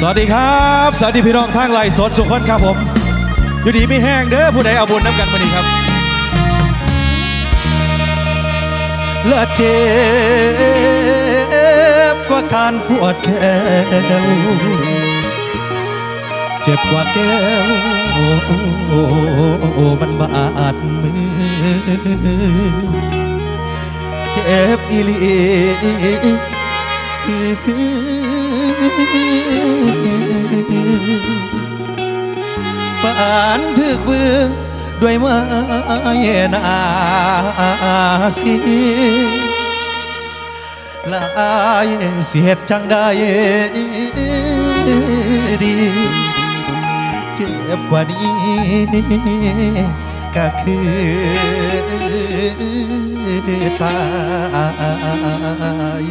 สวัสดีครับ สวัสดีพี่น้องทางไลฟ์สดสุขคนครับผม อยู่ดีไม่แห้งเด้อผู้ใดเอาบุญน้ำกันมาดีครับและเจ็บกว่าการปวดแขวเจ็บกว่าแก้วโอ้โอโอโอ้มันบาดมือเจ็บอีห ลีฝันถึกเบือด้วยไมานาสีลายเสียดจังได้ดีเจ็บกว่านี้ก็คือตาย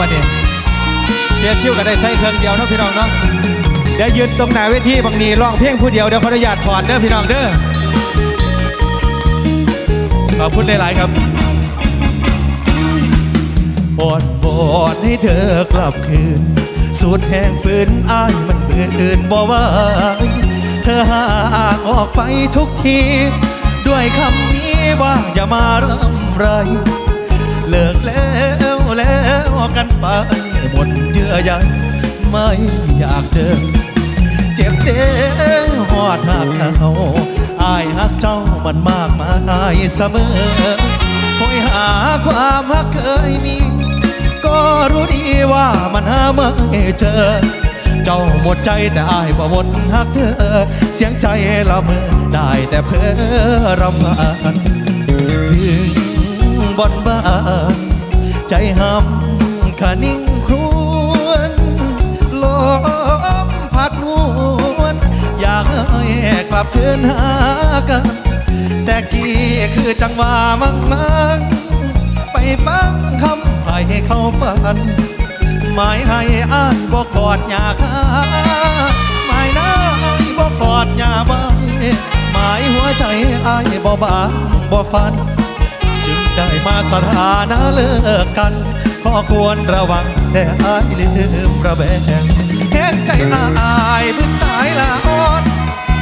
วันนี้เรียชิวกันได้ใส่เครื่องเดียวเนาะพี่น้องเนาะเดี๋ยวยืนตรงหน้าเวทีบางนีร้องเพลงผู้เดียวเดี๋ยวขออนุญาตถอนเด้อพี่น้องเด้อขอบคุณหลายๆครับบอดบอดให้เธอกลับคืนสูดแห่งฝืนอ้ายมันเบื่อนบ่ไหว่าเธอห่างออกไปทุกที ด้วยคำนี้ว่าอย่ามาเริ่มไร เลิกแล้วแล้ว กันไปหมดเยื่อใยไม่อยากเจอ เจ็บเด้หอดหักเอาอายหักเจ้ามันมากมายเสมอคอยหาความหักเคยมี ก็รู้ดีว่ามันหาไม่เจอ เจ้าหมดใจแต่อายบ่หมดหักเธอ เสียงใจละเมอได้แต่เพ้อรำพันถึงบนบ้านใจห้ำ ขานิ่งครวนลมพัดหวนอยากให้กลับคืนหากัน แต่กี้คือจังหวะมั่งมั่งไปฟังคำให้เขาปันหมายให้อ่านบ่กอดอยากหาหมายน้ายบ่กอดอยาบายหมายหัวใจอ้ายบ่บางบ่ฟัน จึงได้มาสถานะเลิกกัน ขอควรระวังแต่อายลืมระแบงแห้งใจอายบึนตายละอ่อน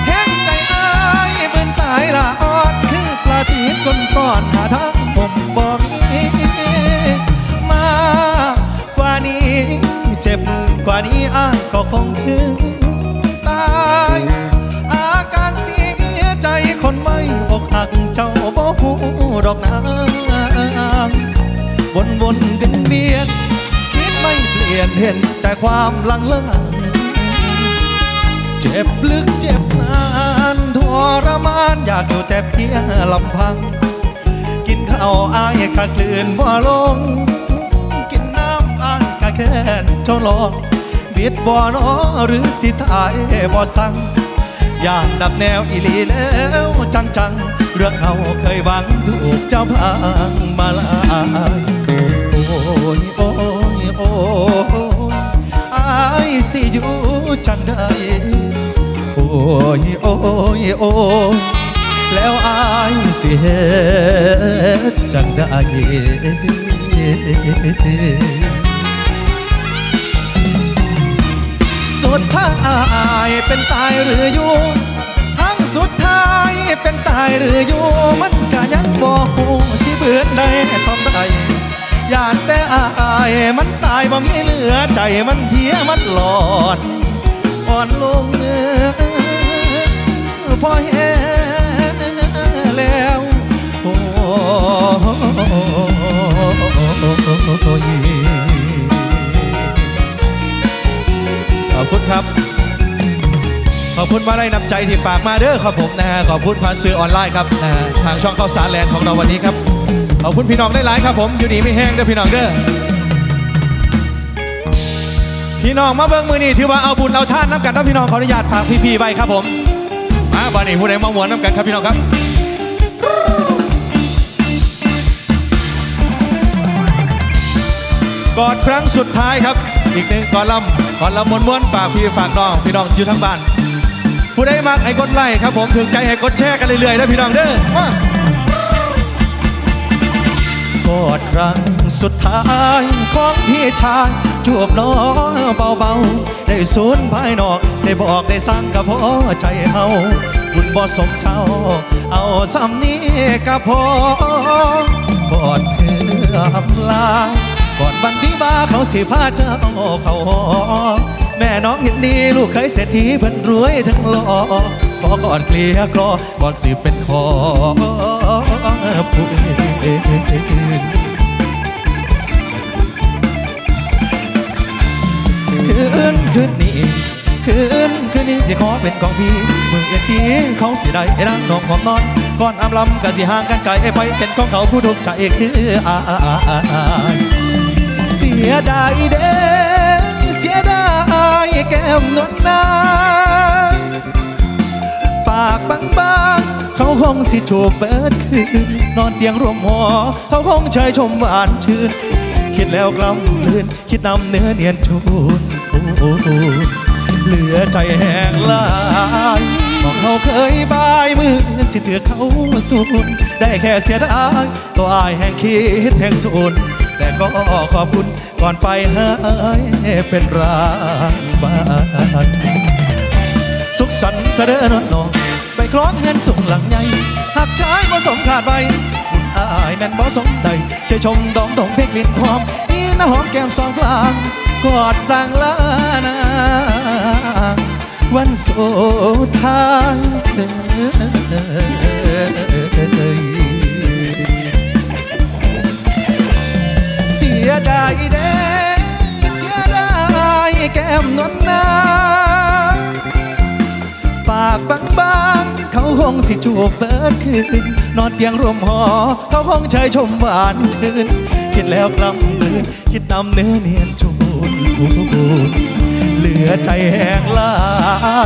แห้งใจอายบึนตายละอ่อนคือปลาทีก้นก้อนหาทางผมบ่มีมากว่านี้เจ็บกว่านี้อายก็คงถึงตายอาการเสียใจคนไม่อกหักเจ้าบ่หูดอกนา วนวนเป็นเบียนคิดไม่เปลี่ยนเห็นแต่ความลังเลเจ็บลึกเจ็บนานทรมานอยากอยู่แต่เพียงลำพัง กินข้าวอายกะคลืนบ่ลง กินน้ำอายกะแค้นเจ้าลองบิดบ่นอหรือสิตายบ่สั่งย่านดับแนวอีลีแล้วจังจังๆเรื่องเราเคยหวังถูกเจ้าพังมาลาย ยโอ้ยโอ้ยอายสิอยู่จังได้โอ้ยโอ้ยโอ้ยแล้วอายสิเฮ็ดจังได้สุดท้ายเป็นตายหรืออยู่ทั้งสุดท้ายเป็นตายหรืออยู่มันก็ยังบอกหูสิเบื่อนได้สมได้ ยานแต่อายมันตายบ่มีเหลือใจมันเพียมันหลอดอ่อนลงเอพอแห้แล้วโอ้ขอบคุณครับ ขอบคุณมาได้นำใจที่ฝากมาเด้อครับผมนะฮะขอบคุณผ่านสื่อออนไลน์ครับนะฮะทางช่องข้าวสารแลนด์ของเราวันนี้ครับ ขอบคุณพี่น้องได้หลายครับผม อยู่ดีไม่แห้งเด้อพี่น้องเด้อ พี่น้องมาเบิ่งมือนี่ถือว่าเอาบุญเอาท่านน้ำกันนะพี่น้องขออนุญาตฝากพี่ๆไว้ครับผม มาบ้านนี้ผู้ใดมาหวนน้ำกันครับพี่น้องครับกอดครั้งสุดท้ายครับ อีกหนึ่งกอดลำกอดลำม้วนๆฝากพี่ฝากน้อง พี่น้องอยู่ทั้งบ้าน ผู้ใดมักให้กดไลค์ครับผมถึงใจให้กดแชร์กันเรื่อยๆนะพี่น้องเด้อมา กอดครั้งสุดท้ายของพี่ชายจูบน้องเบาๆ ได้สูญภายนอกได้บอกได้สร้างกับพอใจเฮาบุญบ่สมเจ้า เอาซ้ำนี้กับพอกอดเพื่ออำลากอดบันวิบาเขาสิพาเจ้าเขาหอแม่น้องเห็นดีลูกเคยเศรษฐีเพิ่นรวยทั้งหล่อขอกอดเกลียกรอก่อนสิเป็นขอผู้ คืนคืนนี้คืนคืนนี้ที่ขอเป็นของพี่มือเอ็ดดีเขาสิได้รักน้องหอมนอนก่อนอำลำก็สิห่างกันไกลไปเป็นของเขาผู้ทุกข์ใจคืออายเสียดายเด้เสียดายแก้มนวลนางปากบางๆ เขาคงสิจูบเบิดคืน นอนเตียงร่วมหอ เขาคงเชยชมหวานชื่น คิดแล้วกล้ำลืน คิดนำเนื้อเนียนชูนทูนเหลือใจแห้งลายมองเขาเคยบายมือสิเถือเขาสูนได้แค่เสียดายตัวอายแห่งคิดแห่งสูนแต่ก็ขอบคุณก่อนไปให้เป็นรางบ้านสุขสันต์เสด็จนนองไป คล้องเงินสูงหลังใหญ่หากชายบ่สมขาดไปบุญอายแม่นบ่สมใดช่วยชมดองดงเพลงกลิ่นหอมอีน้าหอมแก้มสองพลางกอดสั่งลานาวันโสทายเสียดายเด้เสียดายแก้มนวล งสิจูบเบิดคืน นอนเตียงรวมหอ เขาคงเชยชมหวานชื่นคิดแล้วกล้ำลืนคิดนำเนื้อเนียนจูนเหลือใจแห้งลา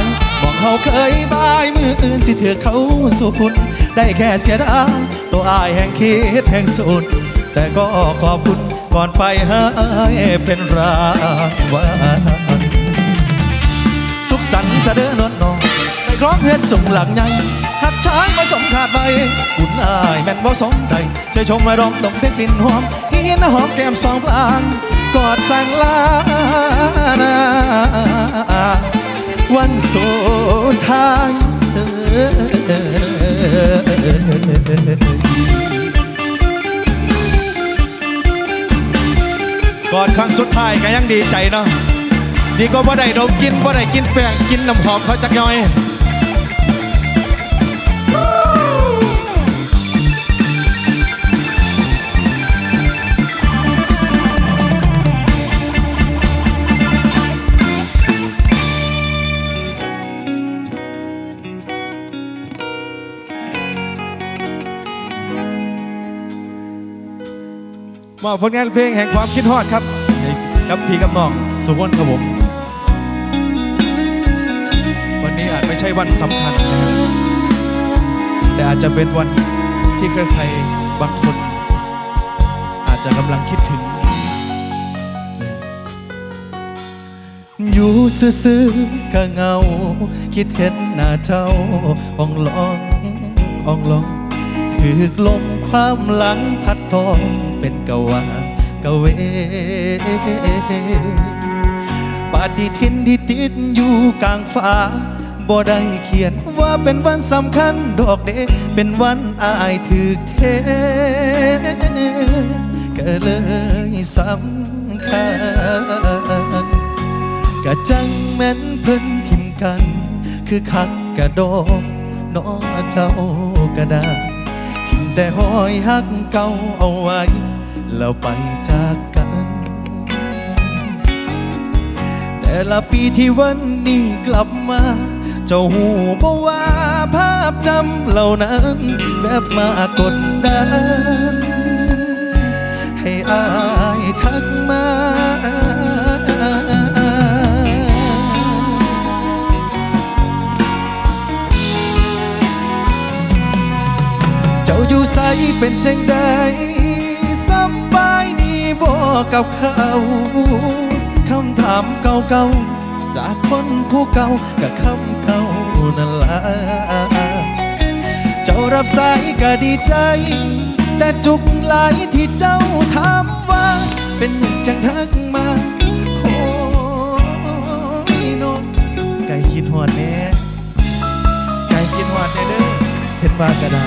ยบอกเขาเคยบายมืออื่นสิเถือเขาสูนได้แค่เสียดายตัวอายแห่งคิดแห่งสูนแต่ก็ขอบคุณก่อนไปให้เป็นรางวัลสุขสันต์เสด็จนวลนองไปคล้องเฮือนส่งหลังใหญ่ หักช้ายมาสมขาดใบอุ่นอายแม่นบ่สมใดใจชมมาร้องต้องเพลงกลิ่นหอมเฮียนหอมแก้มสองพลางกอดสั่งลานาวันสุดท้ายกอดครั้งสุดท้ายก็ยังดีใจเนาะดีก็บ่ได้ดมกินบ่ได้กินแป้งกินน้ำหอมเขาจักหน่อย มอบผลงานเพลงแห่งความคิดฮอดครับให้กับพี่กับน้องสุวรรณครับผม วันนี้อาจไม่ใช่วันสำคัญนะครับแต่อาจจะเป็นวันที่ใครๆบางคน อาจจะกำลังคิดถึง อยู่ซื่อๆก็เงา คิดเห็นหน้าเจ้าอ่องลองอ่องลองถือกลมความหลังพัดทอง เป็นกะวากะเวปฏิทินที่ติดอยู่กลางฟ้าบ่ได้เขียนว่าเป็นวันสำคัญดอกเดเป็นวันอายถือเทก็เลยสำคัญกะจังแม่นเพิ่นทิมกัน คือคักกะดอกนอเจ้ากะด้ทิมแต่หอยหักเก่าเอาไว้ แล้วไปจากกัน แต่ละปีที่วันนี้กลับมา เจ้าหูบ่ว่าภาพจำเหล่านั้นแบบมากดดัน ให้อายทักมาเจ้าอยู่ใสเป็นจังใด กับเขาคำถามเก่าๆจากคนผู้เก่ากับคำเก่านั่นละเจ้ารับสายก็ดีใจ แต่จุกหลายที่เจ้าถามว่า เป็นอย่างจังทักมาโอ้ยน้องไก่คิดหอดแน่ไก่คิดหอดแน่เด้อเห็นว่ากระได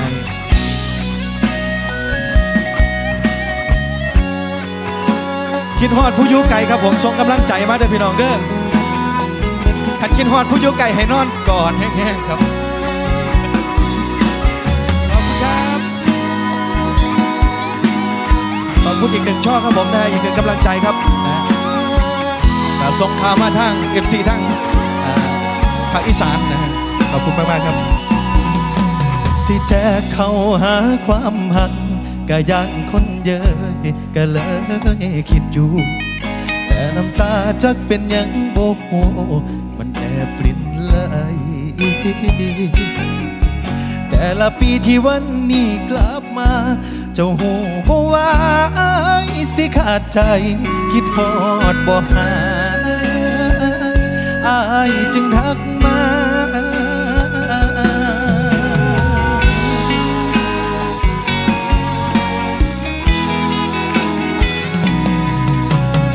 คิดหอดผู้ยุไก่ครับผมส่งกำลังใจมาเด้อพี่น้องเด้อขัดคิดหอดผู้ยุไก่ให้นอนก่อนแห้งๆครับขอบคุณครับขอบคุณอีกหนึ่งช่อครับผมนะฮะอีกหนึ่งกำลังใจครับนะส่งข่าวมาทาง FC ทั้งภาคอีสานนะฮะขอบคุณมากๆครับ สิแจกเข้าหาความหัก ก็ยังคนเยอะก็เลยคิดอยู่ แต่น้ำตาจักเป็นยังโบโหมันแอบปรินไหลแต่ละปีที่วันนี้กลับมา เจ้าหูบว่าอ้สิขาดใจ คิดฮอดบ่หายอ้ายจึงทัก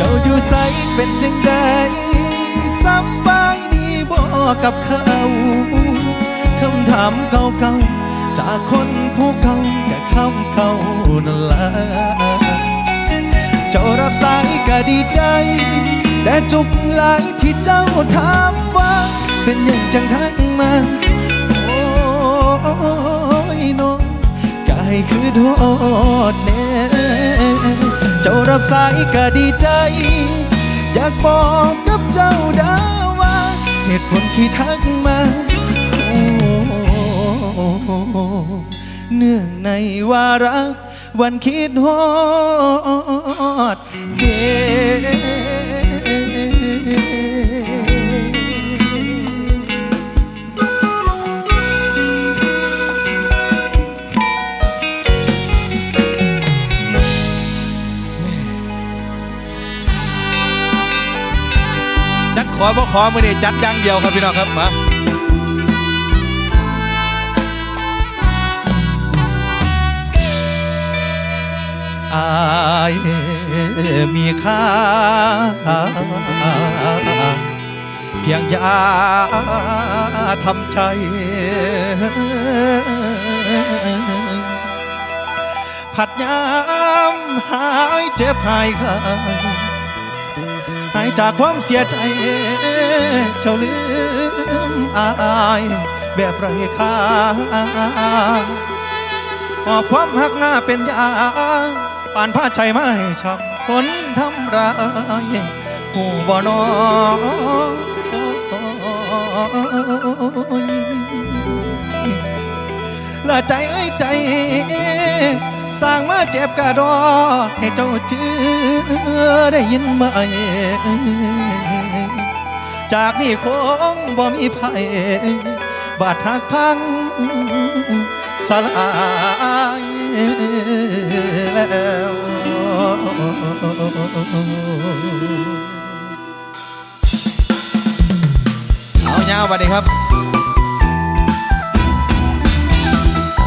เจ้าอยู่ใสเป็นจังใดสำบายดีบ่กับเขาคำถามเก่าๆจากคนผู้เก่าแค่คำเขานั่นละเจ้ารับสายก็ดีใจ แต่จุกหลายที่เจ้าถามว่า เป็นอย่างจังทักมาโอ้ยน้อ งกายคือโดดแน่เจ้ารับสายก็ดีใจ อยากบอกกับเจ้าดาว่า เหตุผลที่ทักมาโอ้เนื่องในวาระวันคิดฮอดเด ขอบ่ขอมือนี้จัดอย่างเดียวครับพี่น้องครับมาอายมีค่า เพียงยาทำใจผัดยามหายเจ็บหายขาายจากความเสียใจ เจ้าลืมอายแบบไรค่าหอบความหักหน้าเป็นยาปานผ้าใจไม่ชับคนทำร้ายหูบ่นอละใจเอ้ยใจ สร้างมาเจ็บกระดอให้เจ้าเจือได้ยินไหมจากนี้คงบ่มีภัยบาดหักพังสลายแล้วเอาเงาบัดนี้ครับ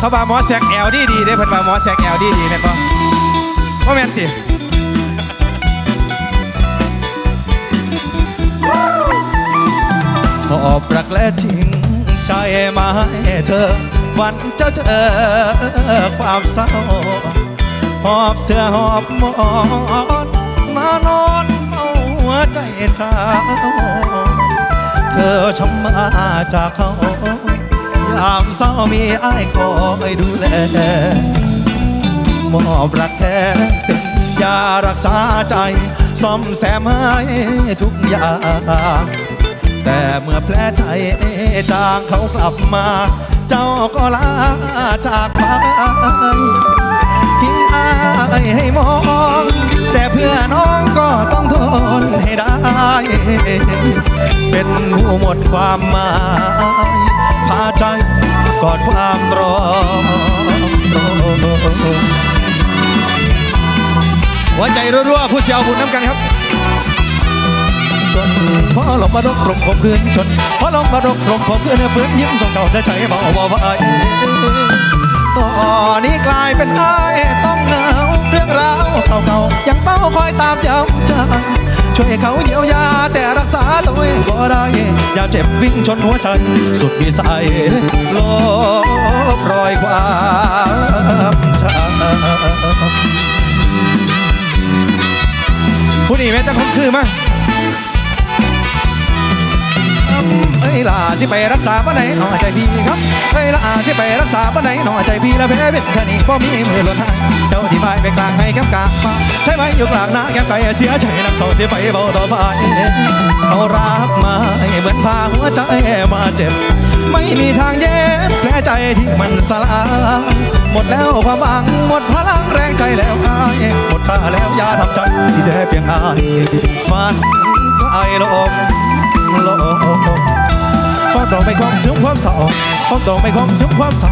เขาบาหมอแซกแอลดีดีได้เพิ่นบาหมอแซกแอลดีดีแม่นบ่บ่แม่นติขอบรักและจริงใจมาให้เธอ วันเจ้าเจอความเศร้า หอบเสื้อหอบหมอนมานอนเอาหัวใจเช้าเธอช้ำมาจากเขา ยามเศร้ามีอ้ายคอยดูแลมอบรักแท้เป็นยารักษาใจซ่อมแซมให้ทุกอย่างแต่เมื่อแผลใจจางเขากลับมา เจ้าก็ลาจากไปทิ้งอายให้มอง แต่เพื่อน้องก็ต้องทนให้ได้ เป็นผู้หมดความหมายาใจกอดความรอมตรอมหัวใจรัวๆผู้เสียวบุญน้ำกันครับจนพอลงมาดกกลมขมคืนจนพอลงมาดกกลมขมคืนฟื้นยิ้มส่งเจ้าแต่ใจเบาเบาไว้ตอนนี้กลายเป็นอ้ายต้องเหงาเรื่องราวเก่าๆยังเฝ้าคอยตามย้ำใจ ช่วยเขาเยียวยาแต่รักษาตัวเองบ่ได้ยามเจ็บวิ่งชนหัวใจสุดวิสัยลบรอยความช้ำผู้นี้แม่จะคงคือมา เอ้ยล่ะสิไปรักษาบ้านไหนหน่อยใจพี่ครับเอ้ยล่ะสิไปรักษาบ้านไหนหน่อยใจพี่แล้วแพ้เป็นแค่นี้พอมีมือหล่นหายเจ้าที่ไปไปกลางให้แก้มกามาใช่ไหมอยู่กลางนาแก้มไก่เสียใจน้ำสองเสียไปเบาต่อไปเอารักมาเหมือนพาหัวใจมาเจ็บ ไม่มีทางเย็บแผลใจที่มันสลายหมดแล้วความหวังหมดพลังแรงใจแล้วอายหมดค่าแล้วยาทำใจที่แท้เพียงอายฝันไกลล งไม่ความซึ้งความเศร้าความตรงไม่ความซึ้งความเศร้า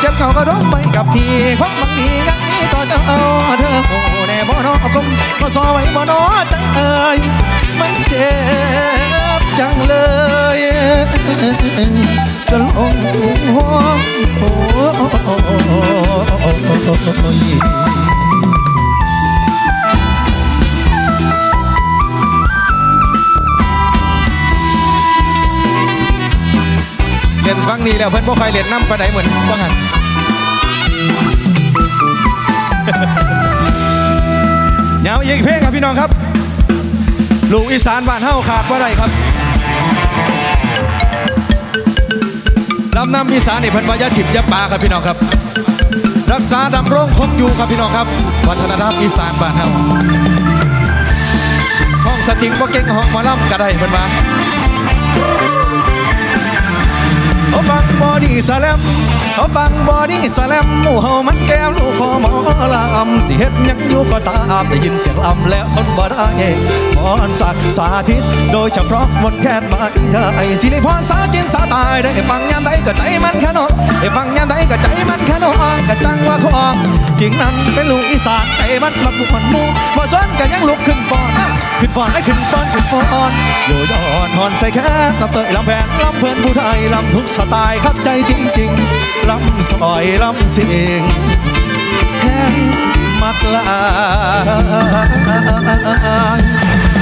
เจ็บเก่าก็ร้องไปกับพี่ความบางทีนั้นนี้ต่อเจ้าเอาเธอโอ้แน่บ่นอกลมก็ซอไว้บ่นอใจเอ่ยมันเจ็บจังเลยจะลงหัวโอ้ เล่นฟังนี้แล้วเพิ่นบ่ค่อยเล่นน้ำปานใดเหมือนว่างั้นยาวอีกเพลงครับพี่น้องครับ ลูกอีสานบ้านเฮาขาดบ่ได้ครับลำน้ำอีสานนี่เพิ่นว่าอยาถิ่มอยาปลาครับพี่น้องครับ รักษาดำรงคงอยู่ครับพี่น้องครับ วัฒนธรรมอีสานบ้านเฮาห้องสติงบ่เก่งห้องหมอลำก็ได้เพิ่นว่า บอดี้สแลมเขาฟังบอดี้สแลมหมู่เฮามันแก้มลูกพอหมอละอำสิเฮ็ดยังอยู่ก็ตามได้ยินเสียงอำแล้วทนบ่ได้พรสักสาธิต โดยเฉพาะมนแคนมาอีเธอไอสิริพรสาจินสาตายได้ฟังยามใดก็ใจมันขนองได้ฟังยามใดก็ใจมันขนองกะจังว่าของจริงนั้นเป็นลูกอีสานใจมันมักบุกมันมูบ่สนกันยังลุกขึ้นฟ้อนขึ้นฟ้อนไอ้ขึ้นฟ้อนขึ้นฟ้อนโยยอนฮอนใส่แค่ลำเตยลำแพนลำเพลินผู้ไทยลำทุกสไตล์ครับใจจริงๆลำซอยลำเสียง งมักลาย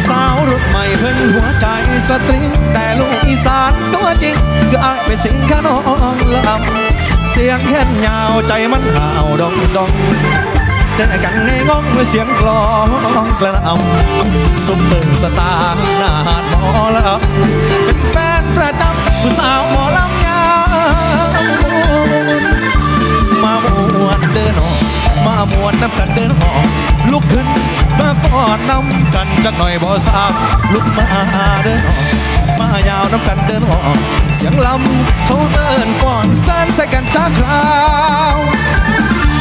สาวรุ่นใหม่เพิ่นหัวใจสตริง แต่ลูกอีสานตัวจริง ก็อาจเป็นสิงขนองลำเสียงแค่นยาวใจมันห่าวดองดองเดินกันในงงเมื่อเสียงกลองกระนำซุปเปอร์สตาร์หน้าหาดหมอลำเป็นแฟนประจำผู้สาวหมอามวนน้ำกันเดินออกลุกขึ้นมาฟอนน้ำกันจักหน่อยบ่สาวลุกมาเดินออกมายาวน้ำกันเดินออกเสียงลำเขาเอินฟอนแซนใส่กันจ้าคราว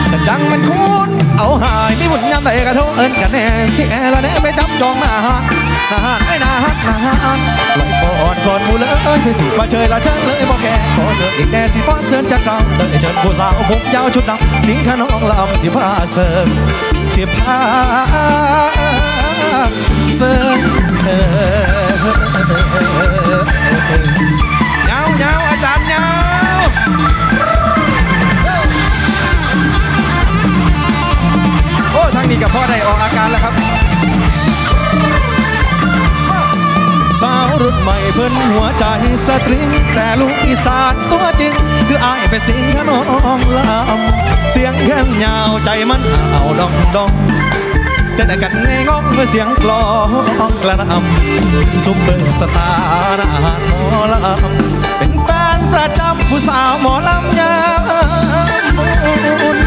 แต่จังมันคุ้นเอาหายมีบุญยามใดกระโทเอินกันแน่สิแอละแน่ไม่จับจองหน้าฮักหน้าฮักไอ้หน้าฮักหน้าฮักลอยปอดก่อนมูเลยเอินไปสิมาเชยละเชิญเลยบอกแกข อเจออีกแน่สิฟ้อนเสิร์นจากเราเดินเชิญผู้สาวผมยาวชุดดำสิงขนองลำสิผ้าเสิร์ฟสิผ้าเสิร์ฟเออยาวยาวอาจารย์ยาวโอ้ทางนี้กับพ่อได้ออกอาการแล้วครับ สาวรุ่นใหม่เพิ่นหัวใจสตริง แต่ลูกอีสานตัวจริง คืออายเป็นสิงขนองลำเสียงแค้นยาวใจมันเอาดองดองเต้นกันในงงเมื่อเสียงกลองกระนำซุปเปอร์สตาร์อาหมอลำเป็นแฟนประจำผู้สาวหมอลำยามมุน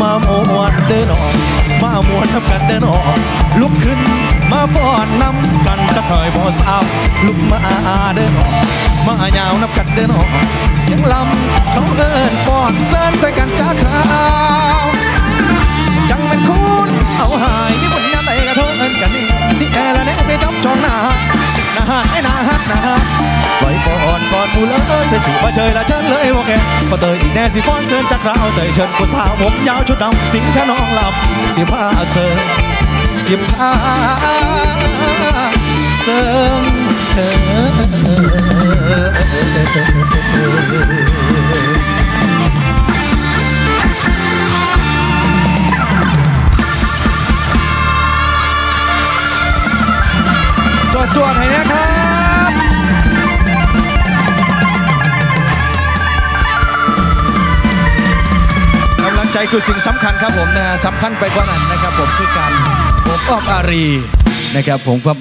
มามวนเดินออก มามวนทำกันเดินออกลุกขึ้นมาฟ้อนน้ำกันจักหน่อยพอสาวลุกมาอาอาเดินออกมายาวนับกันเดินออก เสียงลำเขาเอิญป้อนเซินใส่กันจ้าขาว จังเป็นคุณเอาหาย นาฮักไอ้หน้าฮักนาฮักไว้ก่อนก่อนมูเลยไปสิมาเชยละเชิญเลยโอเคพอเตยอีกแน่สิฟ้อนเชิญจากเราเตยเชิญผู้สาวผมยาวชุดดำสิงขนองลำสิผ้าเสิร์สิผ้าเสิร์ สวดให้นะครับกำลังใจคือสิ่งสำคัญครับผมนะฮะสำคัญไปกว่านั้นนะครับผมคือการผมออกอารีนะครับผมความ